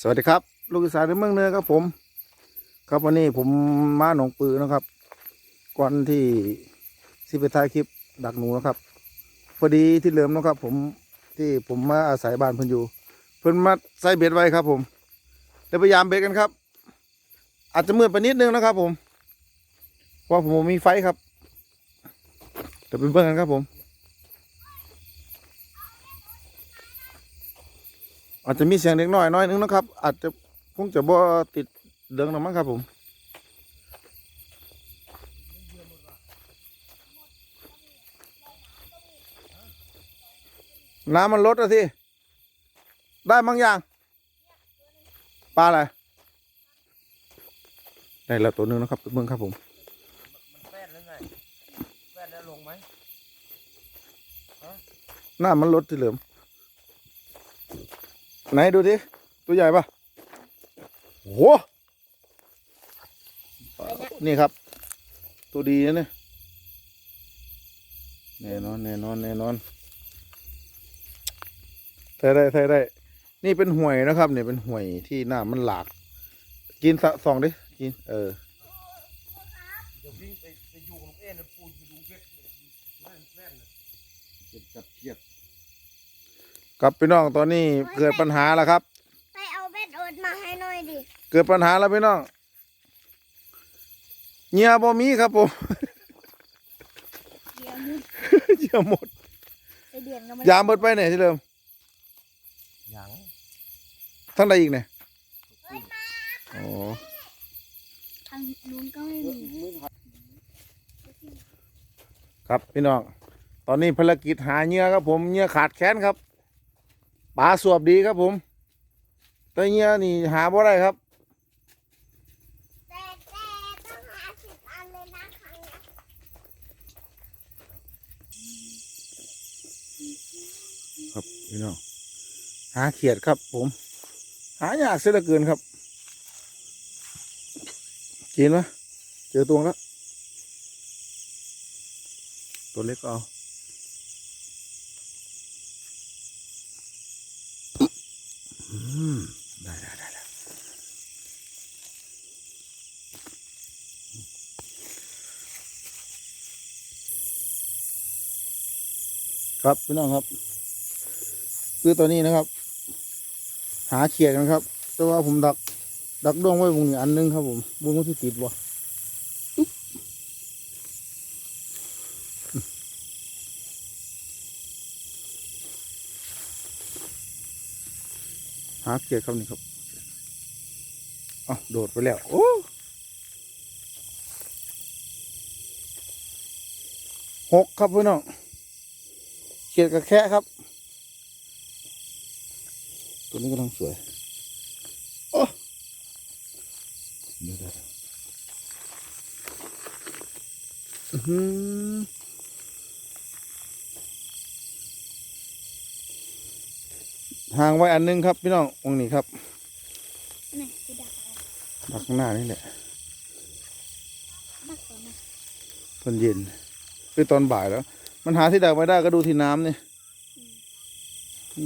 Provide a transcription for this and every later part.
สวัสดีครับ ลูกอีสานในเมืองเหนือครับผม ครับวันนี้ผมมาหนองปือนะครับ ก่อนที่สิไปถ่ายคลิปดักหนูนะครับ พอดีที่เริ่มนะครับ ผมที่ผมมาอาศัยบ้านเพิ่นอยู่ เพิ่นมาใส่เบ็ดไว้ครับ ผมเดี๋ยวพยายามเบ็ดกันครับ อาจจะมืดไปนิดนึงนะครับ ผมเพราผมมีไฟครับเดี๋ยวเป็นเพื่อนกันครับผม อาจจะมีเสียงเล็กน้อยน้อยนึงนะครับ อาจจะคงจะบ่ติดเดืองหรอกมั้งครับผมน้ำมันลดอะสิ ได้บางอย่าง ปลาอะไร ได้แล้วตัวหนึงนะครับเมืองครับผมมันแฟดแล้วไงแฟดแล้วลงไหมน้ำมันลดที่เหลือม ไหนดูดิตัวใหญ่ปะโหนี่ครับ ตัวดีนะเนี่ยแน่นอนแน่นอนแน่นอนใส่ได้ใส่ได้ นี่เป็นห่วยนะครับเนี่ยเป็นห่วยที่หน้ำมันหลาก กินสะสองดิกิน เออเดี๋ยววิ่งไปไปอยู่กับลูกเอ็นนะเจ็บจับเพียด ครับพี่น้องตอนนี้เกิดปัญหาแล้วครับ ไปเอาเบ็ดโอดมาให้หน่อยดิ เกิดปัญหาแล้วพี่น้องเงียบ่มีครับผมเดี๋ยวนี้เงียหมดไปเดือนกันมันยามเบิดไปไหนที่เดิมหยังทั้งใดอีกเนี่ยอ๋อทางนู้นก็ไม่มีครับพี่น้อง ตอนนี้ภารกิจหาเหงื่อครับผมเหงื่อขาดแขนครับ ปลาสวบดีครับผมแต่เงื่อนี่หาบ่ได้ครับแต่แต่ต้องหาสิบอันเลยนะครั้งนี้ครับพี่น้องหาเขียดครับผม หายากเสียเหลือเกินครับกินไหมเจอตัวแล้วตัวเล็กเอา อืมได้ได้ได้ครับพี่น้องครับ คือตอนนี้นะครับ หาเขียดกันครับ แต่ว่าผมดัก ดักดวงไว้วงอันนึงครับผมวงที่ติดบ่าเขียดครับนี่ครับเอาโดดไปแล้ว โอ้หกครับพี่น้องเขียดกับแค่ครับ ตัวนี้กำลังสวยโอ้เดี๋ยวเดี๋ยวเดี๋ยวอื้อ หือห่างไว้อันหนึงครับ พี่น้องวงนี้ครับนี่ไปดักเอาดักข้างหน้านี่แหละดักก่อนนะตอนเย็นคือตอนบ่ายแล้ว มันหาที่ดักไม่ได้ก็ดูที่น้ำนี่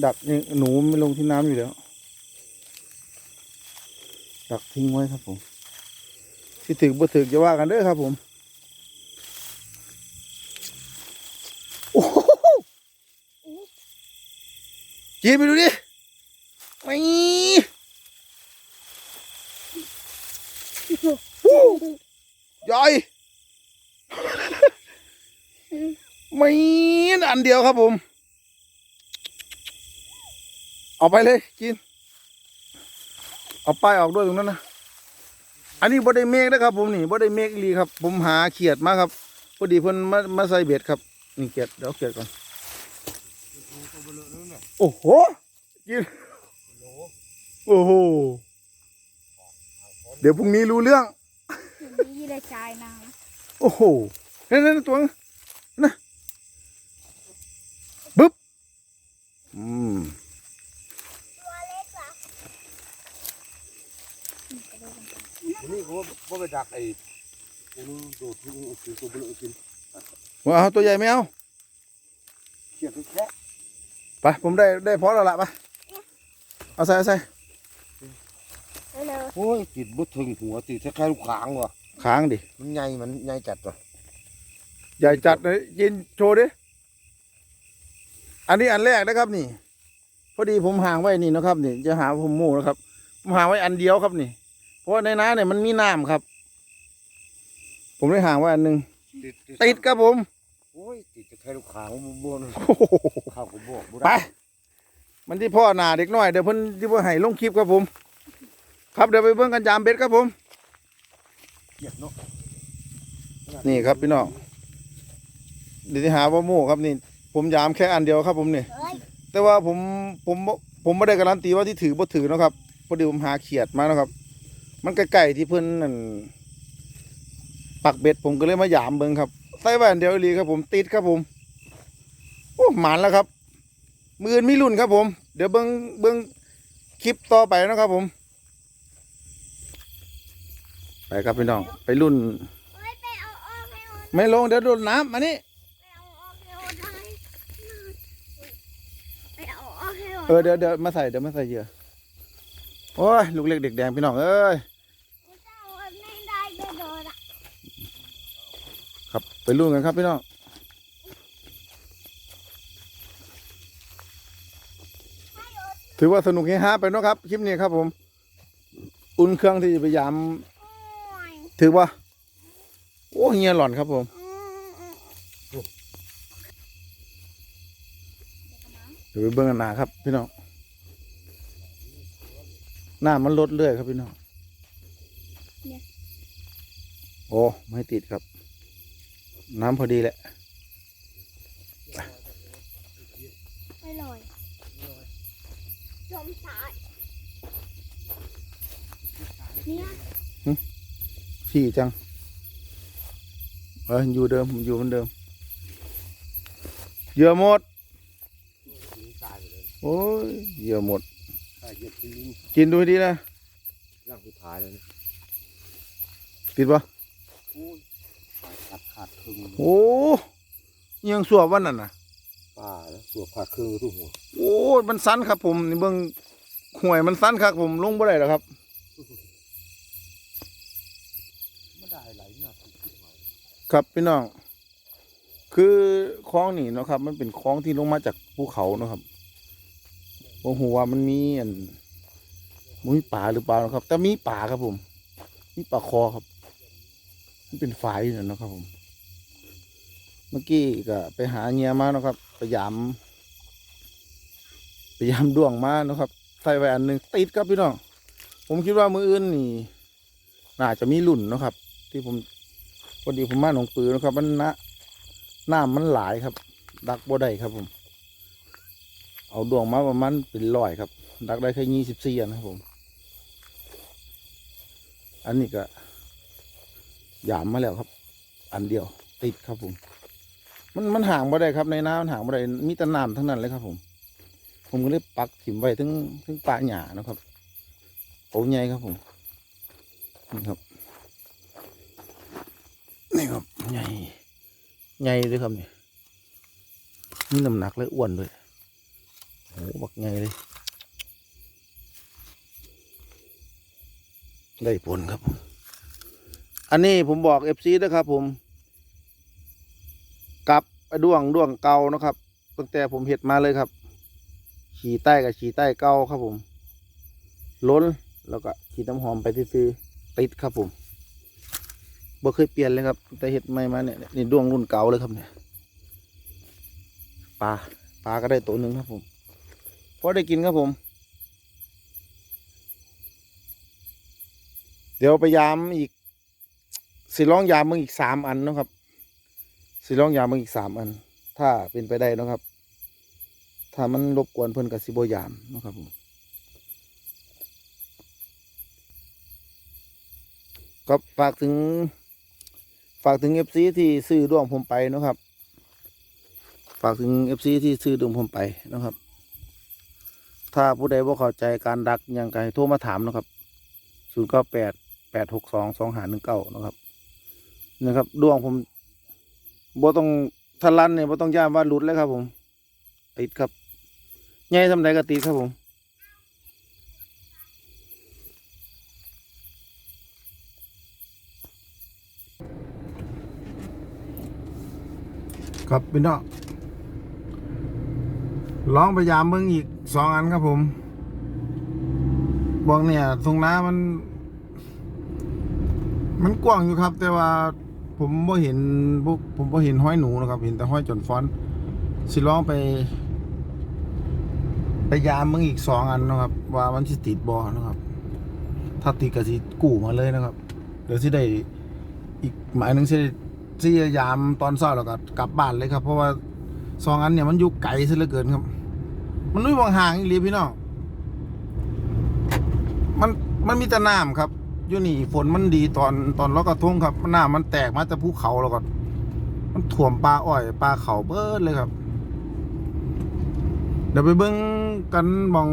ดักนี่หนูไม่ลงที่น้ำอยู่แล้ว ดักทิ้งไว้ครับผม ที่ถึกบ่ถึกจะว่ากันเด้อครับผม โอ้โห กินไปดูดิไม่วู้ใหญ่ไม่อันเดียวครับผม เอาไปเลยกินเอาป้ายออกด้วยตรงนั้นนะ อันนี้บ่ได้เมฆนะครับผมนี่บ่ได้เมฆอีหลีครับ ผมหาเขียดมาครับ พอดีเพิ่นมามาใส่เบ็ดครับ นี่เขียดเดี๋ยวเอาเขียดก่อน ตัวเบลอนู่นน่ะ โอ้โหกินโหลโอ้โห เดี๋ยวพรุ่งนี้รู้เรื่องอย่างนี้เลยชายนางโอ้โหนั่นนั่นตัวนั้นนะบึ๊บ อืมตัวเล็กเหรอวันนี้เขาก็ไปดักไอ้ปูนู้นโดดที่นู่นคือตัวเบลอกินว่าเอาตัวใหญ่ไม่เอาเขียดแค่ ไปผมได้ได้พอแล้วล่ะไปเอาใส่เอาใส่เลยโอ้ยติดบุถึงหัวติดแค่แค่ลูกขางว่ะค้างดิมันใหญ่มันใหญ่จัดว่ะใหญ่จัดเลยยินโชว์ดิอันนี้อันแรกนะครับนี่ พอดีผมห่างไว้นี่นะครับนี่จะหาผมหมู่นะครับผมห่างไว้อันเดียวครับนี่ เพราะว่าในน้ำเนี่ยมันมีน้ำครับ ผมได้ห่างไว้อันหนึ่งติดติดครับผมโอ้ยติด แค่ลูกขางมันบวนโอ้โหข้าวกูบอกบ่ไปได้มันที่พ่อหนาเด็กน้อยเดี๋ยวเพิ่นที่พ่อให้ลงคลิปครับผม ครับเดี๋ยวไปเบิ่งกันยามเบ็ดครับผม เกลียดเนาะนี่ครับพี่น้องเดี๋ยวจะหาว่าโม่ครับนี่ ผมยามแค่อันเดียวครับผมนี่เฮ้ยแต่ว่าผมผมผมไม่ได้การันตีว่าที่ถือบ่ถือเนาะครับพอดีผมหาเขียดมาเนาะครับ มันใกล้ๆที่เพิ่นนั่นปักเบ็ดผมก็เลยมายามเบิ่งครับใส่แว่นเดียวอีหลีครับผมติดครับผม โอ้หมันแล้วครับ มือนมีรุ่นครับผม เดี๋ยวเบิ่งเบิ่งคลิปต่อไปนะครับผม ไปครับพี่น้อง ไปรุ่น ไม่ลงเดี๋ยวโดนน้ำมานี่เออเดี๋ยวเดี๋ยวมาใส่เดี๋ยวมาใส่เหยื่อโอ้ยลูกเล็กเด็กแดงพี่น้องเอ้ยครับไปรุ่นกันครับพี่น้อง ถือว่าสนุกเฮฮาไปเนาะครับคลิปนี้ครับผม อุ่นเครื่องที่พยายามถือว่าโอ้เฮียหล่อนครับผมเดี๋ยวไปเบิ่งกันหนาครับ พี่น้องหน้ามันลดเรื่อยครับพี่น้องโอ้ไม่ติดครับ น้ำพอดีแหละไม่ลอย มสายเนี่ยขี่จังเอออยู่เดิมผมอยู่เหมือนเดิมเหยื่อหมดตายไปเลยโอ้ยเหยื่อหมดตายเยอะจริงกินดูให้ดีนะร่างสุดท้ายเลยนะติดปะโอ้ยสายขาดขาดครึ่งโอ้ยังสวบวันนั่นน่ะ ป้าแล้วสวบขาดครึ่งทุกหัวโอ้ยมันสั้นครับ ผมนี่เบิ่งห่วยมันสั้นครับผมลงบ่ได้หรอกครับไม่ได้ไหลหน้าติดขึ้นมาครับพี่น้องคือคลองนี่เนาะครับ มันเป็นคลองที่ลงมาจากภูเขาเนาะครับผมหัวามันมีอันมีป่าหรือเปล่านะครับ แต่มีป่าครับผม มีป่าคอครับ มันเป็นฝายอยู่นั่นเนาะครับผม เมื่อกี้ก็ไปหาเงียมานะครับพยายามพยายามด่วงมานะครับใส่ไว้อันหนึ่งติดครับพี่น้องผมคิดว่ามืออื่นนี่น่าจะมีรุ่นนะครับ ที่ผมพอดีผมมาหนองปือนะครับ มันนะน้ำมันหลายครับ ดักบ่ได้ครับผม เอาดวงมาประมาณเป็นร้อยครับ ดักได้แค่ยี่สิบสี่อันครับผม อันนี้ก็หยามมาแล้วครับ อันเดียวติดครับผม มันมันห่างบ่ได้ครับในน้ำมันห่างบ่ได้มีแต่น้ำทั้งนั้นเลยครับผม ผมก็เลยปักถิ่มไว้ถึงถึงป่าหญ้านะครับโอ้ใหญ่ครับผมนี่ครับนี่ครับใหญ่ใหญ่เลยครับนี่นี่น้ำหนักเลยอ้วนเลยโอ้บักใหญ่เลย ได้ผลครับ อันนี้ผมบอกเอฟซีนะครับผม ด้วงด้วงเก่านะครับตั้งแต่ผมเห็ดมาเลยครับ ขี่ใต้กับขี่ใต้เก่าครับผม ล้นแล้วก็ขี่น้ำหอมไปซื้อติดครับผมบ่เคยเปลี่ยนเลยครับ แต่เห็ดใหม่มาเนี่ยนี่ดวงรุ่นเก่าเลยครับเนี่ยปลาปลาก็ได้ตัวหนึ่งครับผมพอได้กินครับผม เดี๋ยวไปยามอีกสิลองยามมึงอีกสามอันนะครับ สิลองยามมึงอีกสามอัน ถ้าเป็นไปได้นะครับ ถ้ามันรบกวนเพิ่นกับสิบยามนะครับผมก็ฝากถึง ฝากถึงเอฟซีที่ซื้อดวงผมไปนะครับ ฝากถึงเอฟซีที่ซื้อดวงผมไปนะครับ ถ้าผู้ใดบ่เข้าใจการดักหยังไงโทรมาถามนะครับศูนย์เก้าแปดแปดหกสองสองหาหนึ่งเก้านะครับนะครับดวงผม บ่ต้องทะลันเนี่ยบ่ต้องย่ามว่าหลุดแล้วครับ ผม ติดครับใหญ่ทำไรก็ติดครับผมครับพี่น้องลองพยายามเบิ่งอีกสองอันครับผม บอกเนี่ยทรงน้ามัน มันกว้างอยู่ครับ แต่ว่า ผมบ่เห็นบ่ผมบ่เห็นห้อยหนูนะครับ เห็นแต่ห้อยจนฟอนสิลองไป ไปยามมึงอีกสองอันนะครับ ว่ามันสิติดบ่นะครับ ถ้าติดก็สิกู้มาเลยนะครับ เดี๋ยวสิได้อีกหมายหนึงสิสิยามตอนเช้าแล้วก็กลับบ้านเลยครับ เพราะว่าสองอันเนี่ยมันอยู่ไกลซะเหลือเกินครับ มันไม่มองห่างอีหลีพี่น้องมันมันมีแต่น้ำครับ อยู่นี่ฝนมันดีตอนตอนลอยกระทงครับหน้ำมันแตกมาจากภูเขาแล้วก็มันถ่วมปลาอ้อยปลาเขาเบิดเลยครับ เดี๋ยวไปเบิ้งกันมอง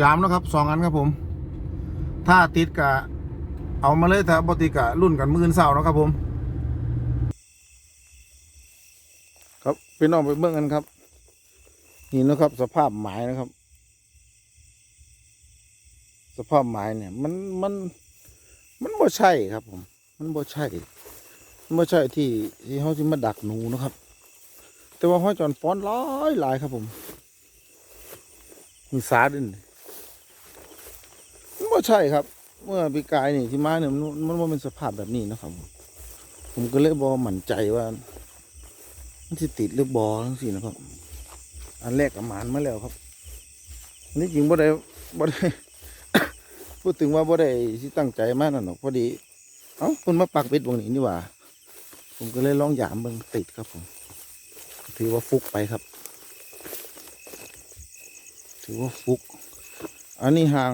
ยามนะครับสองอันครับผม ถ้าติดกะเอามาเลยถ้าบติกะรุ่นกันมื่นเสาร์นะครับผม ครับพี่น้องไปเบิ้งกันครับนี่นะครับ สภาพหมายนะครับ สภาพหมายเนี่ย มันมันมันบ่ใช่ครับผม มันบ่ใช่ มันบ่ใช่ที่ที่เขาจะมาดักหนูนะครับ แต่ว่าห้อยจอนฟ้อนหลายหลายครับผมมีสาดินมันบ่ใช่ครับ เมื่อปีกายนี่ที่มาเนี่ยมันมันว่าเป็นสภาพแบบนี้นะครับ ผมผมก็เลยบอมั่นใจว่า มันสิติดหรือบอทั้งสี่นะครับ อันแรกกับหมานมาแล้วครับอันนี้จริงบ่ได้บ่ได้ พูดถึงว่าบ่ได้ที่ตั้งใจมากนั่นหรอกพอดี เอ้าคุณมาปักเป็ดวงนี้นี่หว่า ผมก็เลยลองหยามเบิ่งติดครับผม ถือว่าฟุกไปครับ ถือว่าฟุก อันนี้ห่าง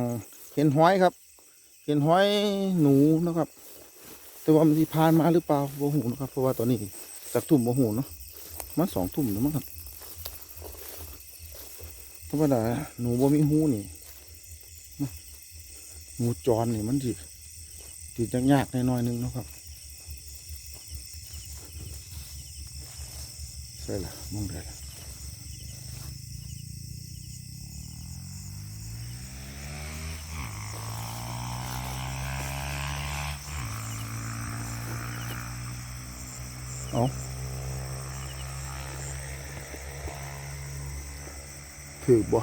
เห็นห้อยครับ เห็นห้อยหนูนะครับ แต่ว่ามันที่พานมาหรือเปล่าบ่หูนะครับ เพราะว่าตอนนี้จากทุ่มบ่หูเนาะมันสองทุ่มแล้วมั้งครับธรรมดาหนูบ่มีหูนี่ หมูจรนี่มันสิติดยากๆน่อยๆนึงนะครับใช่ละมองได้ละเอาถือบ่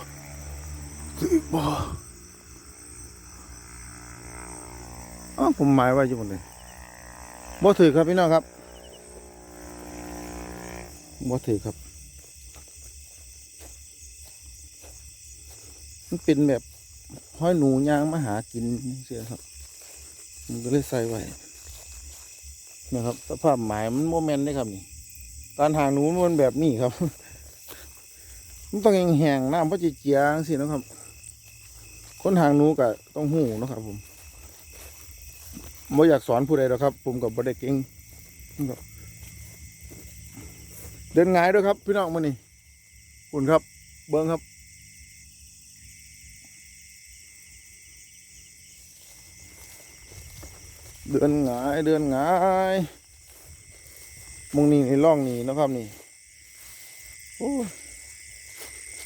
ถือบ่ อ๋อ ผมหมายไว้อยู่หมดเลยบ่ถือครับพี่น้องครับบ่ถือครับ มันเป็นแบบห้อยหนูยางมาหากินเสียครับ มันก็เลยใส่ไว้นะครับสภาพหมายมันโมเมนต์ได้ครับนี่การหางหนูมันแบบนี้ครับ มันต้องแห้งๆน้ำเพราะจะเจียงสินะครับ คนหางหนูก็ต้องหูนะครับผม ไม่อยากสอนผู้ใดหรอกครับ ผมกับบ่ได้เก่งเดินง่ายด้วยครับ พี่น้องมานี่คุณครับ เบิ้งครับเดินง่ายเดินง่ายมงนี่ในร่องนี่นะครับนี่โอ้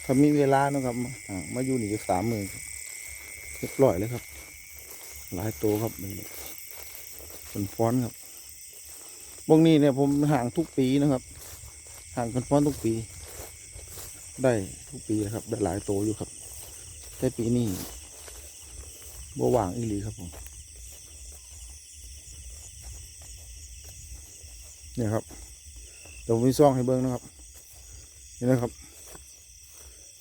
ถ้ามีเวลานะครับมาอามาอยู่นี่จะสามหมื่นเรียบร้อยเลยครับ หลายตัวครับนี่ นฟ้อนครับวงนี้เนี่ยผมห่างทุกปีนะครับ ห่างเป็นฟ้อนทุกปี ได้ทุกปีนะครับ ได้หลายโตวอยู่ครับ แต่ปีนี้บ่ว่างอีหลีครับผมเนี่ยครับเดี๋ยวผมมีซ่องให้เบิ้งนะครับนี่นะครับ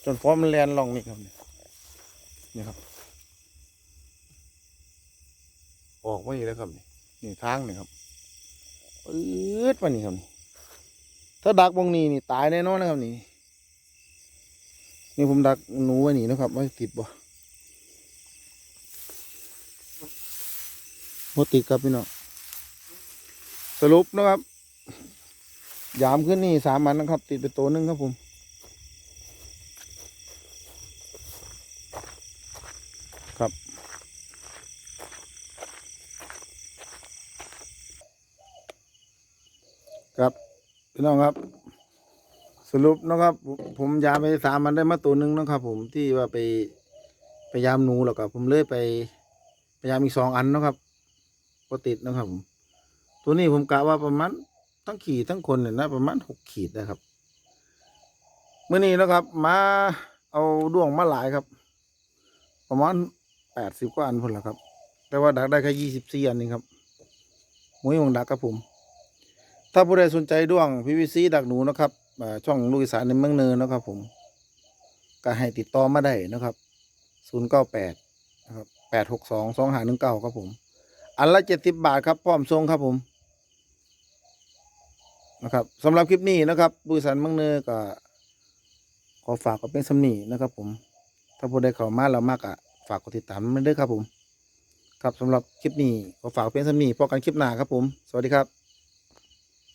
จนฟ้อนมันแลนลองนี่ครับเนี่ยครับ ออกมาอีกแล้วครับนี่ นี่ทางนี่ครับปื๊ดมานี่ครับนี่ถ้าดักวงนี้นี่ตายแน่นอนนะครับนี่นี่ผมดักหนูไว้นี่นะครับไม่ติดบ่บ่ติดครับพี่น้องสรุปนะครับยามขึ้นนี่สามอันนะครับ ติดไปตัวหนึงครับผม ครับพี่น้องครับ สรุปนะครับ ผมยามไปสามมันได้มาตัวหนึ่งนะครับ ผมที่ว่าไปไปยามหนูแล้วก็ผมเลยไปไปยามอีกสองอันนะครับก็ติดนะครับ ผม ตัวนี้ผมกะว่าประมาณทั้งขี่ทั้งคนเนี่ยนะประมาณหกขีดนะครับเมื่อนี้นะครับ มาเอาด้วงมาหลายครับ ประมาณแปดสิบกว่าอันพุ่นละครับ แต่ว่าดักได้แค่ยี่สิบสี่อันเองครับมุ้ยมงดักครับผม ถ้าผู้ใดสนใจด้วง PVC ดักหนูนะครับช่องลูกอีสานในเมืองเนินนะครับ ผม ก็ให้ติดต่อมาได้นะครับศูนย์เก้าแปดนะครับแปดหกสองสองหาหนึ่งเก้าครับผม อันละเจ็ดสิบบาทครับพร้อมทรงครับผมนะครับสำหรับคลิปนี้นะครับบริษัทเมืองเนอก็ขอฝากก็เป็นสำนีนะครับ ผม ถ้าผู้ใดเข้ามาแล้วมากอะฝากกดติดตามมันด้วยครับผม ครับสำหรับคลิปนี้ขอฝากเป็นสำนีพบกันคลิปหน้าครับผม สวัสดีครับ